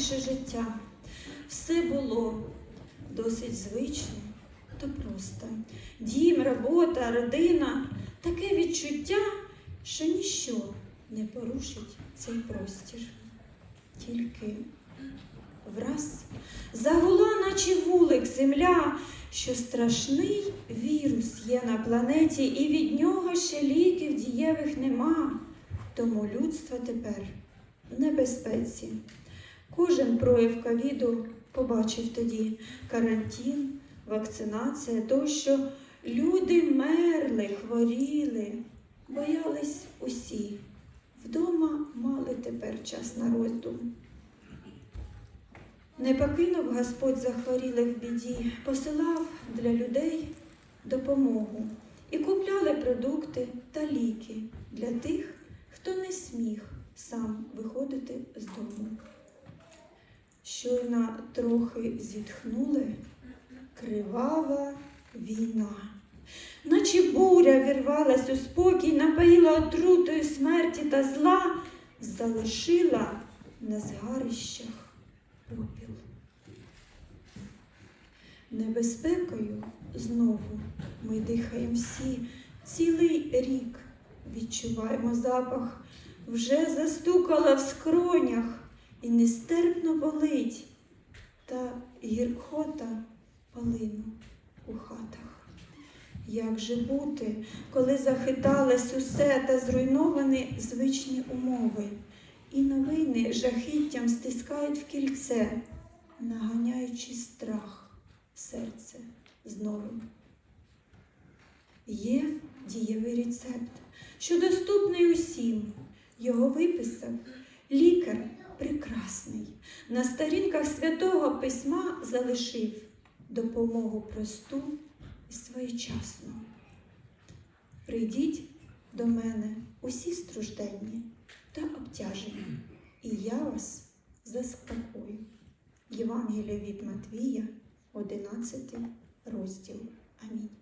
раніше життя. Все було досить звично та просто. Дім, робота, родина таке відчуття, що ніщо не порушить цей простір. Тільки враз загула, наче вулик земля, що страшний вірус є на планеті, і від нього ще ліків дієвих нема. Тому людство тепер в небезпеці. Кожен прояв ковіду побачив тоді карантин, вакцинація, тощо люди мерли, хворіли, боялись усі. Вдома мали тепер час на роздум. Не покинув Господь захворілих в біді, посилав для людей допомогу і купляли продукти та ліки для тих, хто не сміг сам виходити з дому. Щойно трохи зітхнули кривава війна. Наче буря вірвалась у спокій, напоїла отрутою смерті та зла, залишила на згарищах попіл. Небезпекою знову ми дихаємо всі цілий рік. Відчуваємо запах, вже застукала в скронях і нестерпно болить та гіркота полину у хатах. Як же бути, коли захиталось усе та зруйновані звичні умови, і новини жахіттям стискають в кільце, наганяючи страх в серце знову. Є дієвий рецепт, що доступний усім. Прекрасний. На сторінках святого письма залишив допомогу просту і своєчасну. Прийдіть до мене усі стражденні та обтяжені, і я вас заспокою. Євангелія від Матвія, 11 розділ. Амінь.